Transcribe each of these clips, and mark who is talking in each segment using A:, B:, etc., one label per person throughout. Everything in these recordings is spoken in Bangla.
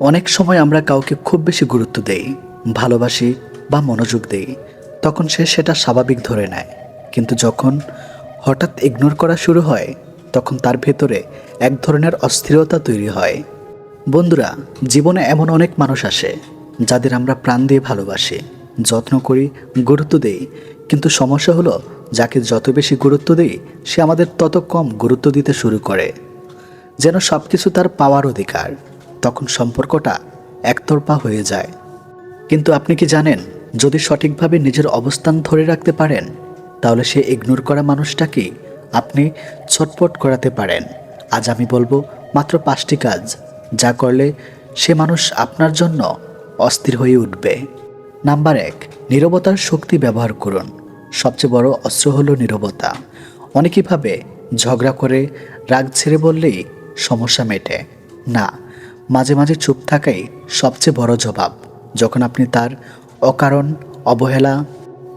A: অনেক সময় আমরা কাউকে খুব বেশি গুরুত্ব দেই, ভালোবাসি বা মনোযোগ দেই, তখন সে সেটা স্বাভাবিক ধরে নেয়। কিন্তু যখন হঠাৎ ইগনোর করা শুরু হয়, তখন তার ভেতরে এক ধরনের অস্থিরতা তৈরি হয়। বন্ধুরা, জীবনে এমন অনেক মানুষ আসে, যাদের আমরা প্রাণ দিয়ে ভালোবাসি, যত্ন করি, গুরুত্ব দেই, কিন্তু সমস্যা হলো যাকে যত বেশি গুরুত্ব দেই, সে আমাদের তত কম গুরুত্ব দিতে শুরু করে। যেন সব কিছু তার পাওয়ার অধিকার। তখন সম্পর্কটা একতরফা হয়ে যায়। কিন্তু আপনি কি জানেন, যদি সঠিকভাবে নিজের অবস্থান ধরে রাখতে পারেন, তাহলে সে ইগনোর করা মানুষটাকে আপনি ছটপট করাতে পারেন। আজ আমি বলব, মাত্র পাঁচটি কাজ, যা করলে সে মানুষ আপনার জন্য অস্থির হয়ে উঠবে। নাম্বার এক, নীরবতার শক্তি ব্যবহার করুন। সবচেয়ে বড় অস্ত্র হলো নীরবতা। অনেকেই ভাবে, ঝগড়া করে রাগ ছেড়ে বললেই সমস্যা মেটে। না মাঝে মাঝে চুপ থাকাই সবচেয়ে বড় জবাব। যখন আপনি তার অকারণ, অবহেলা,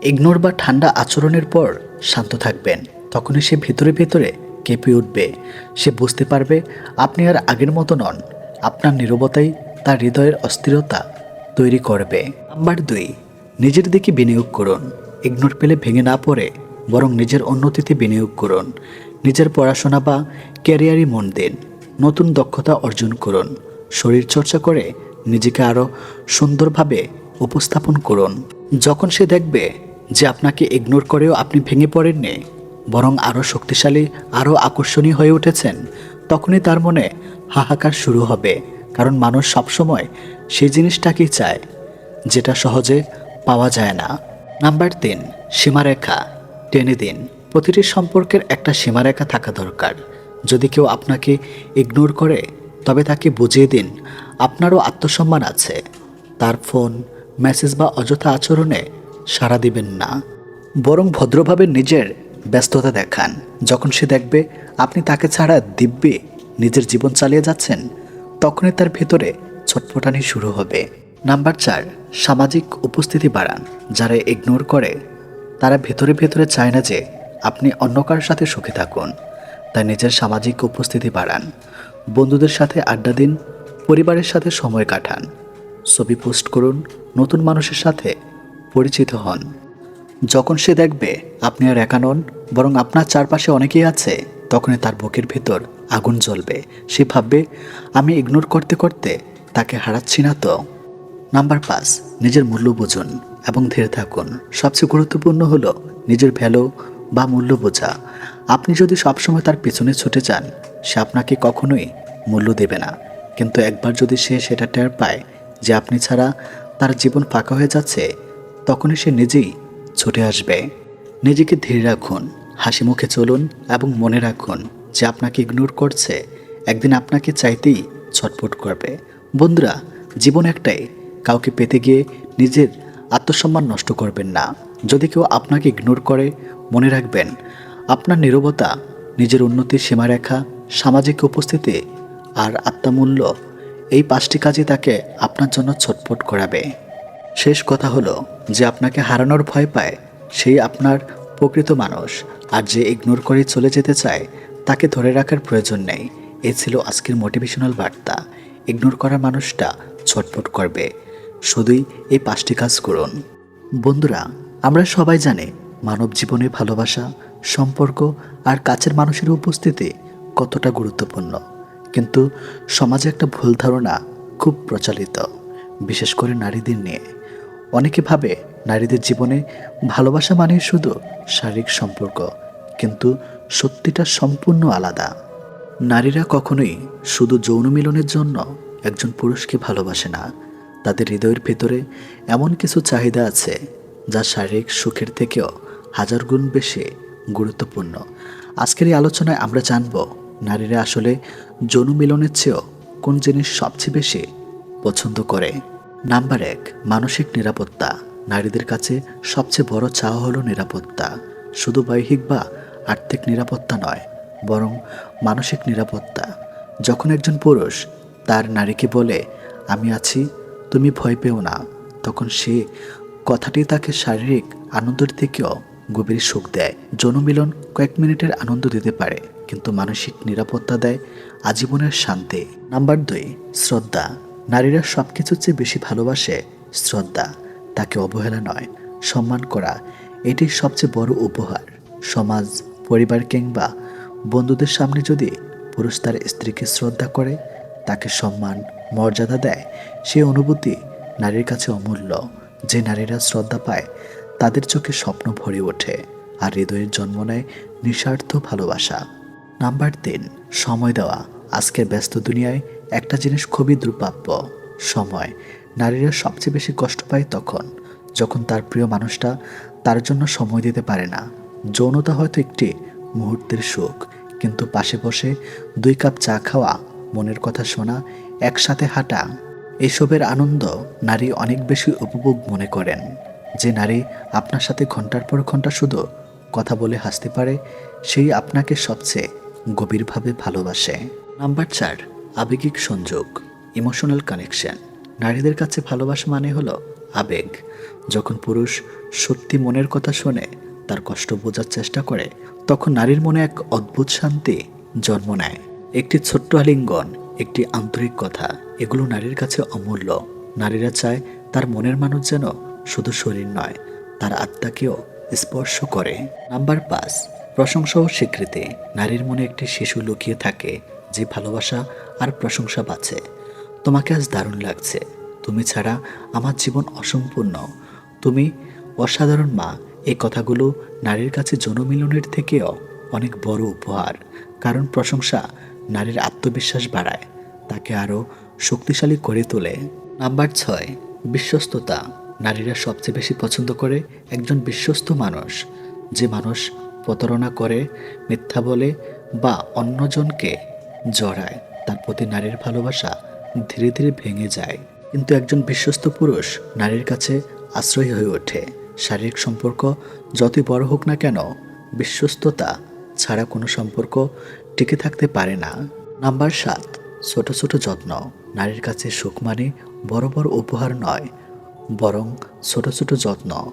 A: ইগনোর বা ঠান্ডা আচরণের পর শান্ত থাকবেন, তখনই সে ভিতরে ভেতরে কেঁপে উঠবে। সে বুঝতে পারবে আপনি আর আগের মতো নন। আপনার নীরবতাই তার হৃদয়ের অস্থিরতা তৈরি করবে। নাম্বার দুই, নিজের দিকে বিনিয়োগ করুন। ইগনোর পেলে ভেঙে না পড়ে, বরং নিজের উন্নতিতে বিনিয়োগ করুন। নিজের পড়াশোনা বা ক্যারিয়ারে মন দিন। নতুন দক্ষতা অর্জন করুন। শরীর চর্চা করে নিজেকে আরও সুন্দরভাবে উপস্থাপন করুন। যখন সে দেখবে যে আপনাকে ইগনোর করেও আপনি ভেঙে পড়েননি, বরং আরও শক্তিশালী আরও আকর্ষণীয় হয়ে উঠেছেন, তখনই তার মনে হাহাকার শুরু হবে। কারণ মানুষ সবসময় সেই জিনিসটাকেই চায়, যেটা সহজে পাওয়া যায় না। নাম্বার তিন, সীমারেখা, টেনে দিন। প্রতিটি সম্পর্কের একটা সীমারেখা থাকা দরকার। যদি কেউ আপনাকে ইগনোর করে তবে তাকে বুঝিয়ে দিন, আপনারও আত্মসম্মান আছে। তার ফোন, মেসেজ বা অযথা আচরণে সাড়া দিবেন না। বরং ভদ্রভাবে নিজের ব্যস্ততা দেখান। যখন সে দেখবে আপনি তাকে ছাড়া দিব্যে নিজের জীবন চালিয়ে যাচ্ছেন, তখনই তার ভেতরে ছটফটানি শুরু হবে। নাম্বার চার, সামাজিক উপস্থিতি বাড়ান। যারা ইগনোর করে, তারা ভেতরে ভেতরে চায় না যে আপনি অন্য কারোর সাথে সুখে থাকুন। তাই নিজের সামাজিক উপস্থিতি বাড়ান। বন্ধুদের সাথে আড্ডা দিন, পরিবারের সাথে সময় কাটান। ছবি পোস্ট করুন, নতুন মানুষের সাথে পরিচিত হন। যখন সে দেখবে আপনি আর একা নন, বরং আপনার চারপাশে অনেকেই আছে, তখনই তার বুকের ভেতর আগুন জ্বলবে। সে ভাববে, আমি ইগনোর করতে করতে তাকে হারাচ্ছি না তো? নাম্বার পাঁচ, নিজের মূল্য বুঝুন এবং ধীরে থাকুন। সবচেয়ে গুরুত্বপূর্ণ হলো নিজের ভ্যালু বা মূল্য বোঝা। আপনি যদি সবসময় তার পেছনে ছুটে যান সে আপনাকে কখনোই মূল্য দেবে না। কিন্তু একবার যদি সে সেটা টের পায় যে আপনি ছাড়া তার জীবন ফাঁকা হয়ে যাচ্ছে, তখনই সে নিজেই ছুটে আসবে। নিজেকে ধীরে রাখুন, হাসি মুখে চলুন এবং মনে রাখুন যে আপনাকে ইগনোর করছে, একদিন আপনাকে চাইতেই ছটফট করবে। বন্ধুরা, জীবন একটাই, কাউকে পেতে গিয়ে নিজের আত্মসম্মান নষ্ট করবেন না। যদি কেউ আপনাকে ইগনোর করে, মনে রাখবেন, আপনার নীরবতা, নিজের উন্নতির সীমারেখা সামাজিক উপস্থিতি আর আত্মমূল্য, এই পাঁচটি কাজই তাকে আপনার জন্য ছটফট করাবে। শেষ কথা হলো যে আপনাকে হারানোর ভয় পায় সেই আপনার প্রকৃত মানুষ আর যে ইগনোর করে চলে যেতে চায় তাকে ধরে রাখার প্রয়োজন নেই। এ ছিল আজকের মোটিভেশনাল বার্তা। ইগনোর করা মানুষটা ছটফট করবে। শুধুই এই পাঁচটি কাজ করুন। বন্ধুরা, আমরা সবাই জানি মানব জীবনে ভালোবাসা, সম্পর্ক আর কাছের মানুষের উপস্থিতি কতটা গুরুত্বপূর্ণ। কিন্তু সমাজে একটা ভুল ধারণা খুব প্রচলিত, বিশেষ করে নারীদের নিয়ে। অনেকে ভাবে নারীদের জীবনে ভালোবাসা মানে শুধু শারীরিক সম্পর্ক, কিন্তু সত্যিটা সম্পূর্ণ আলাদা। নারীরা কখনোই শুধু যৌন মিলনের জন্য একজন পুরুষকে ভালোবাসে না। তাদের হৃদয়ের ভেতরে এমন কিছু চাহিদা আছে, যা শারীরিক সুখের থেকেও হাজার গুণ বেশি গুরুত্বপূর্ণ। আজকের এই আলোচনায় আমরা জানব নারীরা আসলে যৌন মিলনের চেয়েও কোন জিনিস সবচেয়ে বেশি পছন্দ করে? নাম্বার এক, মানসিক নিরাপত্তা। নারীদের কাছে সবচেয়ে বড় চাওয়া হলো নিরাপত্তা। শুধু বৈহিক বা আর্থিক নিরাপত্তা নয়, বরং মানসিক নিরাপত্তা। যখন একজন পুরুষ তার নারীকে বলে, আমি আছি, তুমি ভয় পেও না, তখন সে কথাটি তাকে শারীরিক আনন্দের থেকেও গভীর সুখ দেয়। যৌনমিলন কয়েক মিনিটের আনন্দ দিতে পারে। কিন্তু মানসিক নিরাপত্তা দেয়, আজীবনের শান্তি। নাম্বার দুই, শ্রদ্ধা। নারীরা সব কিছুর চেয়ে বেশি ভালোবাসে শ্রদ্ধা। তাকে অবহেলা নয়, সম্মান করা। এটি সবচেয়ে বড় উপহার। সমাজ, পরিবার কিংবা বন্ধুদের সামনে যদি পুরুষ তার স্ত্রীকে শ্রদ্ধা করে, তাকে সম্মান, মর্যাদা দেয় সেই অনুভূতি নারীর কাছে অমূল্য। যে নারীরা শ্রদ্ধা পায়, তাদের চোখে স্বপ্ন ভরে ওঠে। আর হৃদয়ের জন্ম নেয় নিঃস্বার্থ ভালোবাসা। নাম্বার তিন, সময় দেওয়া। আজকের ব্যস্ত দুনিয়ায় একটা জিনিস খুবই দুর্প্রাপ্য সময়। নারীরা সবচেয়ে বেশি কষ্ট পায় তখন, যখন তার প্রিয় মানুষটা তার জন্য সময় দিতে পারে না। যৌনতা হয়তো একটি মুহূর্তের সুখ, কিন্তু পাশে বসে দুই কাপ চা খাওয়া, মনের কথা শোনা, একসাথে হাঁটা, এসবের আনন্দ নারী অনেক বেশি উপভোগ মনে করেন। যে নারী আপনার সাথে ঘণ্টার পর ঘণ্টা শুধু কথা বলে হাসতে পারে, সেই আপনাকে সবচেয়ে গভীরভাবে ভালোবাসে। নাম্বার চার, আবেগিক সংযোগ ইমোশনাল কানেকশন নারীদের কাছে ভালোবাসা মানে হলো আবেগ। যখন পুরুষ সত্যি মনের কথা শোনে, তার কষ্ট বোঝার চেষ্টা করে, তখন নারীর মনে এক অদ্ভুত শান্তি জন্ম নেয়। একটি ছোট্ট আলিঙ্গন, একটি আন্তরিক কথা, এগুলো নারীর কাছে অমূল্য। নারীরা চায় তার মনের মানুষ যেন শুধু শরীর নয়, তার আত্মাকেও স্পর্শ করে। নাম্বার পাঁচ প্রশংসা ও স্বীকৃতি। নারীর মনে একটি শিশু লুকিয়ে থাকে যে ভালোবাসা আর প্রশংসা বাঁচে। তোমাকে আজ দারুণ লাগছে। তুমি ছাড়া আমার জীবন অসম্পূর্ণ। তুমি অসাধারণ মা। এই কথাগুলো নারীর কাছে জনমিলনের থেকেও অনেক বড় উপহার। কারণ প্রশংসা নারীর আত্মবিশ্বাস বাড়ায়। তাকে আরও শক্তিশালী করে তোলে। নাম্বার ছয়, বিশ্বস্ততা। নারীরা সবচেয়ে বেশি পছন্দ করে একজন বিশ্বস্ত মানুষ। যে মানুষ প্রতারণা করে, মিথ্যা বলে বা অন্যজনকে জড়ায়, তার প্রতি নারীর ভালোবাসা ধীরে ধীরে ভেঙে যায়। কিন্তু একজন বিশ্বস্ত পুরুষ নারীর কাছে আশ্রয় হয়ে ওঠে। শারীরিক সম্পর্ক যতই বড় হোক না কেন, বিশ্বস্ততা ছাড়া কোনো সম্পর্ক টিকে থাকতে পারে না। নাম্বার সাত, ছোট ছোট যত্ন। নারীর কাছে সুখ মানে বড় বড় উপহার নয়, বরং ছোট ছোট যত্ন।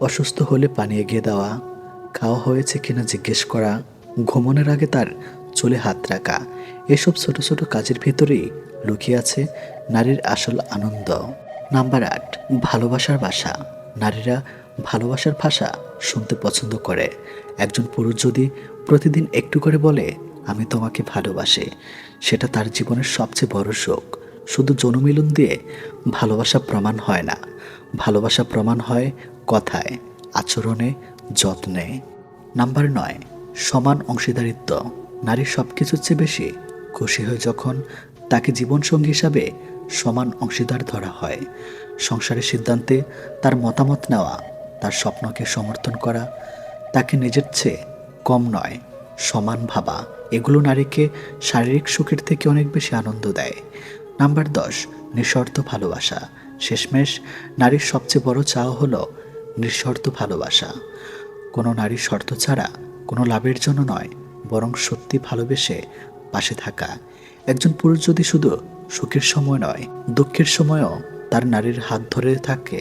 A: অসুস্থ হলে পানি এগিয়ে দেওয়া খাওয়া হয়েছে কিনা জিজ্ঞেস করা, ঘুমনের আগে তার চুলে হাত রাখা। এসব ছোট ছোট কাজের ভিতরেই লুকিয়ে আছে নারীর আসল আনন্দ। নাম্বার আট, ভালোবাসার ভাষা। নারীরা ভালোবাসার ভাষা শুনতে পছন্দ করে। একজন পুরুষ যদি প্রতিদিন একটু করে বলে, আমি তোমাকে ভালোবাসি সেটা তার জীবনের সবচেয়ে বড় সুখ শুধু জনমিলন দিয়ে ভালোবাসা প্রমাণ হয় না। ভালোবাসা প্রমাণ হয় কথায়, আচরণে যত্নে। নাম্বার নয়, সমান অংশীদারিত্ব। নারী সব কিছুর চেয়ে বেশি খুশি হয়ে যখন তাকে জীবনসঙ্গী হিসাবে সমান অংশীদার ধরা হয়, সংসারের সিদ্ধান্তে তার মতামত নেওয়া, তার স্বপ্নকে সমর্থন করা, তাকে নিজের চেয়ে কম নয়, সমান ভাবা, এগুলো নারীকে শারীরিক সুখের থেকে অনেক বেশি আনন্দ দেয়। নাম্বার দশ, নিঃশর্ত ভালোবাসা। শেষমেশ, নারীর সবচেয়ে বড় চাওয়া হলো নিঃশর্ত ভালোবাসা। কোনো নারীর শর্ত ছাড়া কোনো লাভের জন্য নয়, বরং সত্যি ভালোবেসে পাশে থাকা। একজন পুরুষ যদি শুধু সুখের সময় নয়, দুঃখের সময়ও তার নারীর হাত ধরে থাকে।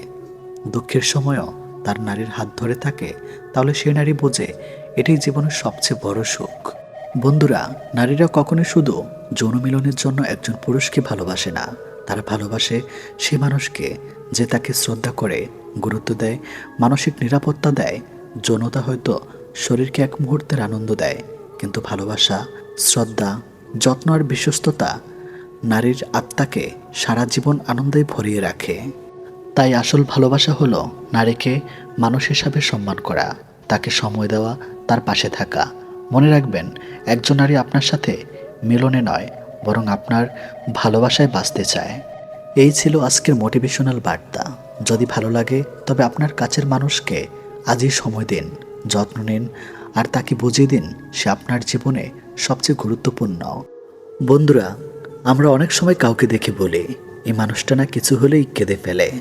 A: দুঃখের সময়ও তার নারীর হাত ধরে থাকে, তাহলে সে নারী বোঝে এটাই জীবনের সবচেয়ে বড় সুখ। বন্ধুরা, নারীরা কখনো শুধু যৌন মিলনের জন্য একজন পুরুষকে ভালোবাসে না। তারা ভালোবাসে সে মানুষকে যে তাকে শ্রদ্ধা করে, গুরুত্ব দেয়, মানসিক নিরাপত্তা দেয় যৌনতা হয়তো শরীরকে এক মুহূর্তের আনন্দ দেয়, কিন্তু ভালোবাসা, শ্রদ্ধা, যত্ন আর বিশ্বস্ততা নারীর আত্মাকে সারা জীবন আনন্দে ভরিয়ে রাখে। তাই আসল ভালোবাসা হলো নারীকে মানুষ হিসাবে সম্মান করা, তাকে সময় দেওয়া, তার পাশে থাকা। মনে রাখবেন, একজন নারী আপনার সাথে মিলনে নয়, বরং আপনার ভালোবাসায় বাঁচতে চায়। এই ছিল আজকের মোটিভেশনাল বার্তা। যদি ভালো লাগে, তবে আপনার কাছের মানুষকে আজই সময় দিন, যত্ন নিন, আর তাকে বুঝিয়ে দিন সে আপনার জীবনে সবচেয়ে গুরুত্বপূর্ণ। বন্ধুরা, আমরা অনেক সময় কাউকে দেখে বলি, এই মানুষটা না কিছু হলেই কেঁদে ফেলে।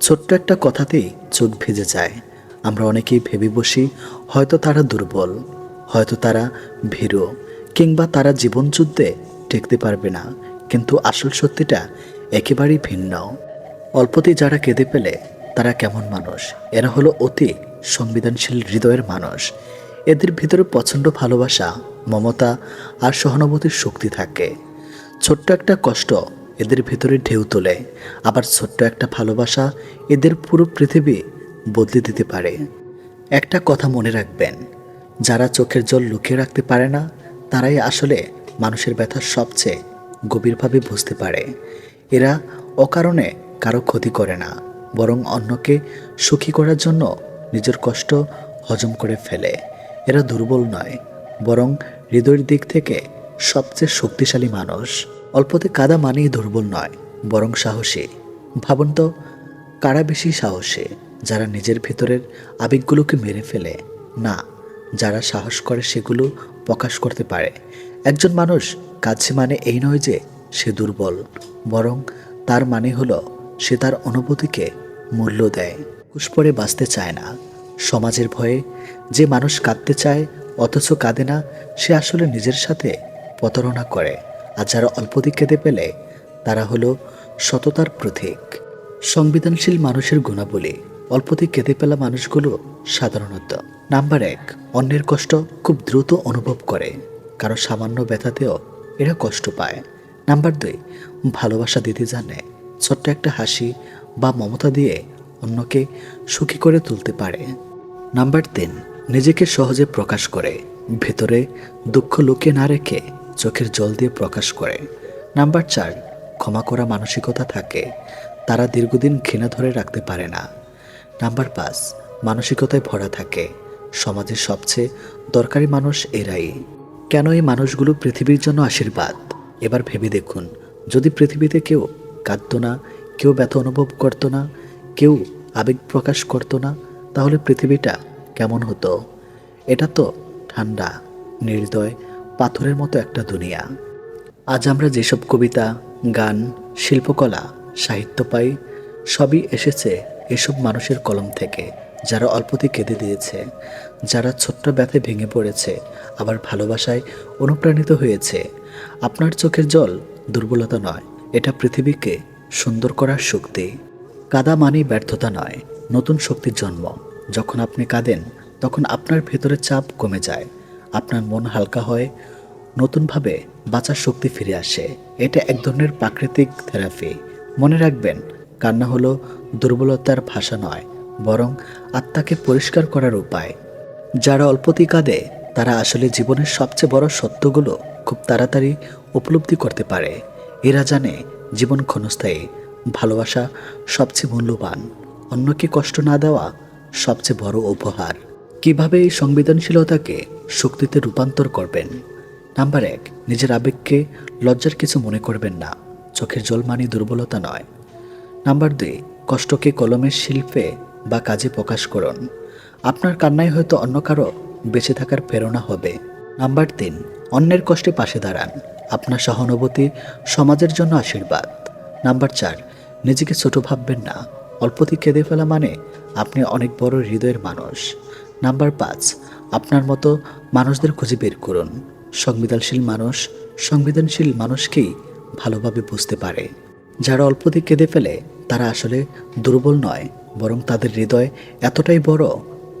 A: ছোট্ট একটা কথাতেই চোখ ভিজে যায়। আমরা অনেকেই ভেবে বসি, হয়তো তারা দুর্বল, হয়তো তারা ভীরু, কিংবা তারা জীবনযুদ্ধে টেকতে পারবে না, কিন্তু আসল সত্যিটা একেবারেই ভিন্ন। অল্পতেই যারা কেঁদে পেলে তারা কেমন মানুষ? এরা হলো অতি সংবেদনশীল হৃদয়ের মানুষ। এদের ভিতরে প্রচণ্ড ভালোবাসা, মমতা আর সহানুভূতির শক্তি থাকে। ছোট্ট একটা কষ্ট এদের ভেতরে ঢেউ তোলে। আবার ছোট্ট একটা ভালোবাসা এদের পুরো পৃথিবী বদলে দিতে পারে। একটা কথা মনে রাখবেন, যারা চোখের জল লুকিয়ে রাখতে পারে না, তারাই আসলে মানুষের ব্যথা সবচেয়ে গভীরভাবে বুঝতে পারে। এরা অকারণে কারও ক্ষতি করে না, বরং অন্যকে সুখী করার জন্য নিজের কষ্ট হজম করে ফেলে। এরা দুর্বল নয়, বরং হৃদয়ের দিক থেকে সবচেয়ে শক্তিশালী মানুষ। অল্পতে কাদা মানেই দুর্বল নয়, বরং সাহসী। ভাবুন তো, কারা বেশি সাহসী, যারা নিজের ভেতরের আবেগগুলোকে মেরে ফেলে? না, যারা সাহস করে সেগুলো প্রকাশ করতে পারে। একজন মানুষ কাছে মানে এই নয় যে সে দুর্বল, বরং তার মানে হলো সে তার অনুভূতিকে মূল্য দেয়। কুশ পরে বাঁচতে চায় না। সমাজের ভয়ে যে মানুষ কাঁদতে চায়, অথচ কাঁদে না, সে আসলে নিজের সাথে প্রতারণা করে। আর যারা অল্পদিক কেঁদে পেলে তারা হলো সততার প্রতীক। সংবেদনশীল মানুষের গুণাবলী অল্পতে কেঁদে পেলা মানুষগুলো সাধারণত। নাম্বার এক, অন্যের কষ্ট খুব দ্রুত অনুভব করে। কারও সামান্য ব্যথাতেও এরা কষ্ট পায়। নাম্বার দুই, ভালোবাসা দিতে জানে। ছোট্ট একটা হাসি বা মমতা দিয়ে অন্যকে সুখী করে তুলতে পারে। নাম্বার তিন, নিজেকে সহজে প্রকাশ করে। ভেতরে দুঃখ লুকিয়ে না রেখে চোখের জল দিয়ে প্রকাশ করে। নাম্বার চার, ক্ষমা করা মানসিকতা থাকে। তারা দীর্ঘদিন ঘৃণা ধরে রাখতে পারে না। নাম্বার পাঁচ, মানসিকতায় ভরা থাকে। সমাজের সবচেয়ে দরকারি মানুষ এরাই। কেন এই মানুষগুলো পৃথিবীর জন্য আশীর্বাদ? এবার ভেবে দেখুন, যদি পৃথিবীতে কেউ কাঁদতো না, কেউ ব্যথা অনুভব করতো না কেউ আবেগ প্রকাশ করতো না, তাহলে পৃথিবীটা কেমন হতো? এটা তো ঠান্ডা, নির্দয়, পাথরের মতো একটা দুনিয়া। আজ আমরা যেসব কবিতা, গান, শিল্পকলা, সাহিত্য পাই, সবই এসেছে এসব মানুষের কলম থেকে, যারা অল্পতে কেঁদে দিয়েছে, যারা ছোট্ট ব্যথে ভেঙে পড়েছে, আবার ভালোবাসায় অনুপ্রাণিত হয়েছে। আপনার চোখের জল দুর্বলতা নয়, এটা পৃথিবীকে সুন্দর করার শক্তি। কাদা মানেই ব্যর্থতা নয়, নতুন শক্তির জন্ম। যখন আপনি কাঁদেন, তখন আপনার ভেতরে চাপ কমে যায়, আপনার মন হালকা হয়, নতুনভাবে বাঁচার শক্তি ফিরে আসে। এটা এক ধরনের প্রাকৃতিক থেরাপি। মনে রাখবেন, কান্না হলো দুর্বলতার ভাষা নয়, বরং আত্মাকে পরিষ্কার করার উপায়। যারা অল্পতি কাঁদে, তারা আসলে জীবনের সবচেয়ে বড় সত্যগুলো খুব তাড়াতাড়ি উপলব্ধি করতে পারে। এরা জানে জীবন ক্ষণস্থায়ী ভালোবাসা সবচেয়ে মূল্যবান। অন্যকে কষ্ট না দেওয়া সবচেয়ে বড় উপহার। কীভাবে এই সংবেদনশীলতাকে শক্তিতে রূপান্তর করবেন? নাম্বার এক, নিজের আবেগকে লজ্জার কিছু মনে করবেন না। চোখের জল মানি দুর্বলতা নয়। নাম্বার দুই, কষ্টকে কলমের শিল্পে বা কাজে প্রকাশ করুন। আপনার কান্নায় হয়তো অন্য কারও বেঁচে থাকার প্রেরণা হবে। নাম্বার তিন, অন্যের কষ্টে পাশে দাঁড়ান। আপনার সহানুভূতি সমাজের জন্য আশীর্বাদ। নাম্বার চার নিজেকে ছোট ভাববেন না। অল্পতি কেঁদে ফেলা মানে আপনি অনেক বড় হৃদয়ের মানুষ। নাম্বার পাঁচ, আপনার মতো মানুষদের খুঁজে বের করুন। সংবেদনশীল মানুষ, সংবেদনশীল মানুষকেই ভালোভাবে বুঝতে পারে। যারা অল্পতে কেঁদে ফেলে, তারা আসলে দুর্বল নয়, বরং তাদের হৃদয় এতটাই বড়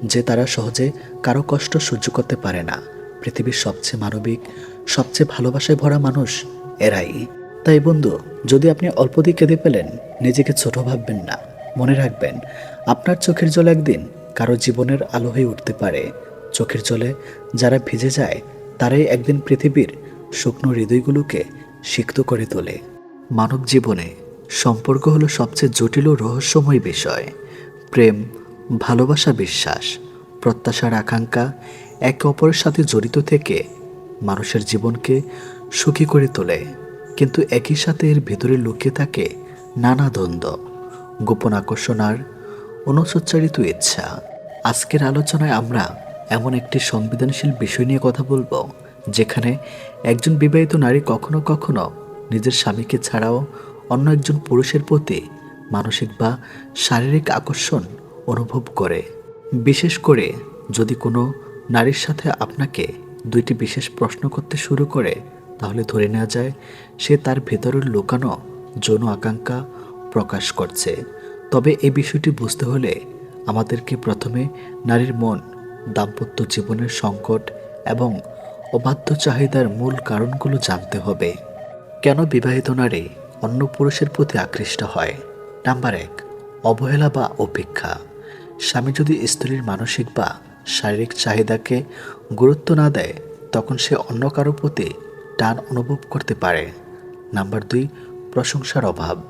A: যে তারা সহজে কারও কষ্ট সহ্য করতে পারে না। পৃথিবীর সবচেয়ে মানবিক, সবচেয়ে ভালোবাসায় ভরা মানুষ এরাই। তাই বন্ধু, যদি আপনি অল্পদি কেঁদে পেলেন নিজেকে ছোট ভাববেন না। মনে রাখবেন, আপনার চোখের জল একদিন কারও জীবনের আলো হয়ে উঠতে পারে। চোখের জলে যারা ভিজে যায়, তারাই একদিন পৃথিবীর শুকনো হৃদয়গুলোকে সিক্ত করে তোলে। মানব জীবনে সম্পর্ক হলো সবচেয়ে জটিল ও রহস্যময় বিষয়। প্রেম, ভালোবাসা, বিশ্বাস, প্রত্যাশার আকাঙ্ক্ষা একে অপরের সাথে জড়িত থেকে মানুষের জীবনকে সুখী করে তোলে। কিন্তু একই সাথে এর ভেতরে লুকিয়ে থাকে নানা দ্বন্দ্ব, গোপন আকর্ষণ আর অনুসচ্চারিত ইচ্ছা। আজকের আলোচনায় আমরা এমন একটি সংবেদনশীল বিষয় নিয়ে কথা বলব, যেখানে একজন বিবাহিত নারী কখনো কখনো নিজের স্বামীকে ছাড়াও অন্য একজন পুরুষের প্রতি মানসিক বা শারীরিক আকর্ষণ অনুভব করে। বিশেষ করে যদি কোনো নারীর সাথে আপনাকে দুইটি বিশেষ প্রশ্ন করতে শুরু করে তাহলে ধরে নেওয়া যায় সে তার ভেতরের লুকানো যৌন আকাঙ্ক্ষা প্রকাশ করছে। তবে এই বিষয়টি বুঝতে হলে আমাদেরকে প্রথমে নারীর মন, দাম্পত্য জীবনের সংকট এবং অবাধ্য চাহিদার মূল কারণগুলো জানতে হবে। কেন বিবাহিত নারী অন্য পুরুষের প্রতি আকৃষ্ট হয়? নাম্বার এক, অবহেলা বা উপেক্ষা স্বামী যদি স্ত্রীর মানসিক বা শারীরিক চাহিদাকে গুরুত্ব না দেয়, তখন সে অন্য কারও প্রতি টান অনুভব করতে পারে। নাম্বার দুই, প্রশংসার অভাব।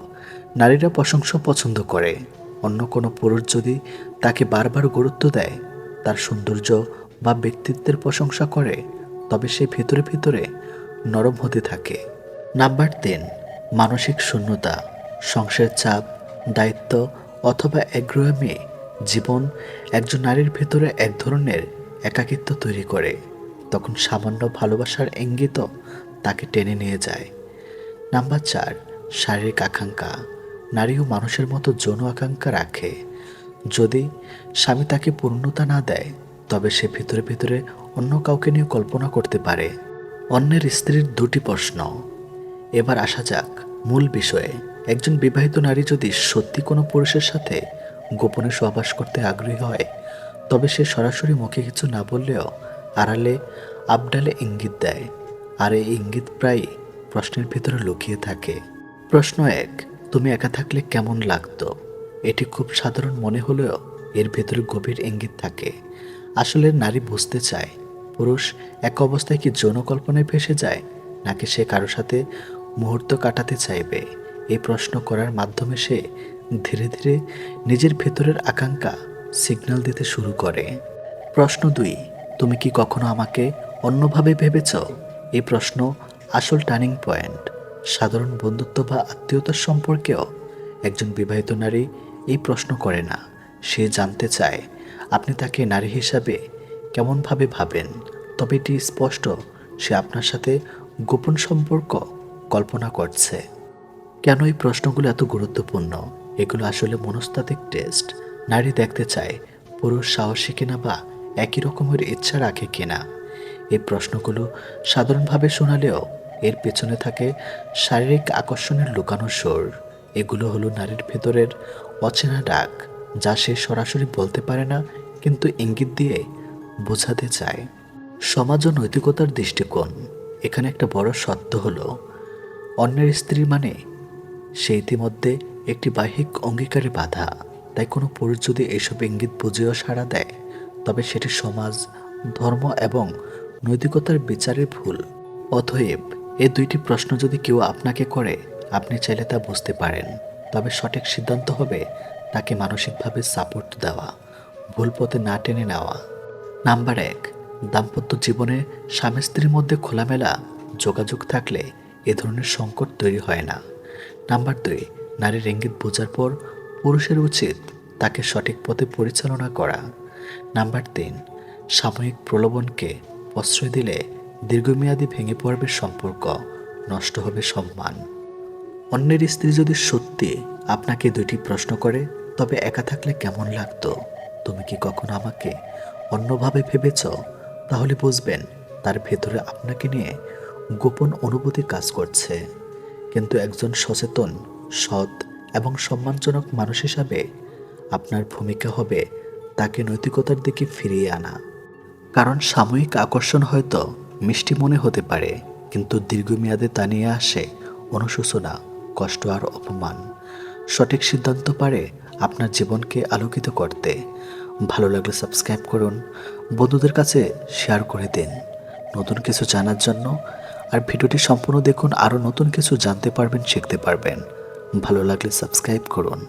A: নারীরা প্রশংসা পছন্দ করে। অন্য কোনো পুরুষ যদি তাকে বারবার গুরুত্ব দেয়, তার সৌন্দর্য বা ব্যক্তিত্বের প্রশংসা করে, তবে সে ভিতরে ভিতরে নরম হতে থাকে। নাম্বার তিন, মানসিক শূন্যতা। সংসারের চাপ, দায়িত্ব অথবা একগ্রহমী জীবন একজন নারীর ভেতরে এক ধরনের একাকিত্ব তৈরি করে। তখন সামান্য ভালোবাসার ইঙ্গিত তাকে টেনে নিয়ে যায়। নাম্বার চার, শারীরিক আকাঙ্ক্ষা। নারীও মানুষের মতো যৌন আকাঙ্ক্ষা রাখে। যদি স্বামী তাকে পূর্ণতা না দেয়, তবে সে ভিতরে ভিতরে অন্য কাউকে নিয়ে কল্পনা করতে পারে। অন্যের স্ত্রীর দুটি প্রশ্ন। এবার আসা যাক মূল বিষয়ে। একজন বিবাহিত নারী যদি সত্যি কোনো পুরুষের সাথে গোপনে সহবাস করতে আগ্রহী হয়, তবে সে সরাসরি মুখে কিছু না বললেও আড়ালে, আবডালে ইঙ্গিত দেয়। আর এই ইঙ্গিত প্রায় প্রশ্নের ভিতরে লুকিয়ে থাকে। প্রশ্ন এক, তুমি একা থাকলে কেমন লাগতো? এটি খুব সাধারণ মনে হলেও এর ভেতরে গভীর ইঙ্গিত থাকে। আসলে নারী বুঝতে চায়, পুরুষ এক অবস্থায় কি যৌন কল্পনায় ভেসে যায়, নাকি সে কারও সাথে মুহূর্ত কাটাতে চাইবে? এই প্রশ্ন করার মাধ্যমে সে ধীরে ধীরে নিজের ভেতরের আকাঙ্ক্ষা সিগন্যাল দিতে শুরু করে। প্রশ্ন দুই, তুমি কি কখনো আমাকে অন্যভাবে ভেবেছ? এই প্রশ্ন আসল টার্নিং পয়েন্ট। সাধারণ বন্ধুত্ব বা আত্মীয়তার সম্পর্কেও একজন বিবাহিত নারী এই প্রশ্ন করে না। সে জানতে চায়, আপনি তাকে নারী হিসাবে কেমনভাবে ভাবেন? তবে এটি স্পষ্ট, সে আপনার সাথে গোপন সম্পর্ক কল্পনা করছে। কেন এই প্রশ্নগুলো এত গুরুত্বপূর্ণ? এগুলো আসলে মনস্তাত্ত্বিক টেস্ট। নারী দেখতে চায় পুরুষ সাহসী কিনা বা একই রকমের ইচ্ছা রাখে কিনা। এই প্রশ্নগুলো সাধারণভাবে শোনালেও এর পেছনে থাকে শারীরিক আকর্ষণের লুকানো সুর। এগুলো হলো নারীর ভেতরের অচেনা ডাক, যা সে সরাসরি বলতে পারে না, কিন্তু ইঙ্গিত দিয়ে বোঝাতে চায়। সমাজ ও নৈতিকতার দৃষ্টিকোণ। এখানে একটা বড় সত্য হলো, অন্যের স্ত্রী মানে সে ইতিমধ্যে একটি বাহিক অঙ্গীকারে বাধা। তাই কোনো পুরুষ যদি এইসব ইঙ্গিত বুঝেও সাড়া দেয়, তবে সেটি সমাজ, ধর্ম এবং নৈতিকতার বিচারের ভুল। অতএব, এ দুইটি প্রশ্ন যদি কেউ আপনাকে করে, আপনি চাইলে তা বুঝতে পারেন। তবে সঠিক সিদ্ধান্ত হবে তাকে মানসিকভাবে সাপোর্ট দেওয়া, ভুল পথে না টেনে নেওয়া। নাম্বার এক, দাম্পত্য জীবনে স্বামী স্ত্রীর মধ্যে খোলামেলা যোগাযোগ থাকলে এ ধরনের সংকট তৈরি হয় না। নাম্বার দুই নারীর ইঙ্গিত বোঝার পর পুরুষের উচিত তাকে সঠিক পথে পরিচালনা করা। নাম্বার তিন, সাময়িক প্রলোভনকে প্রশ্রয় দিলে দীর্ঘমেয়াদী ভেঙে পড়বে সম্পর্ক, নষ্ট হবে সম্মান। অন্যের স্ত্রী যদি সত্যি আপনাকে দুটি প্রশ্ন করে, তবে একা থাকলে কেমন লাগতো? তুমি কি কখনো আমাকে অন্যভাবে ভেবেছ? তাহলে বুঝবেন, তার ভেতরে আপনাকে নিয়ে গোপন অনুভূতি কাজ করছে। কিন্তু একজন সচেতন, সৎ এবং সম্মানজনক মানুষ হিসাবে আপনার ভূমিকা হবে তাকে নৈতিকতার দিকে ফিরিয়ে আনা। কারণ সাময়িক আকর্ষণ হয়তো মিষ্টি মনে হতে পারে, কিন্তু দীর্ঘমেয়াদে তা নিয়ে আসে অনুশোচনা, কষ্ট আর অপমান। সঠিক সিদ্ধান্ত পারে আপনার জীবনকে আলোকিত করতে। ভালো লাগলে সাবস্ক্রাইব করুন, বন্ধুদের কাছে শেয়ার করে দিন। নতুন কিছু জানার জন্য আর ভিডিওটি সম্পূর্ণ দেখুন, আরও নতুন কিছু জানতে পারবেন, শিখতে পারবেন। ভালো লাগলে সাবস্ক্রাইব করুন।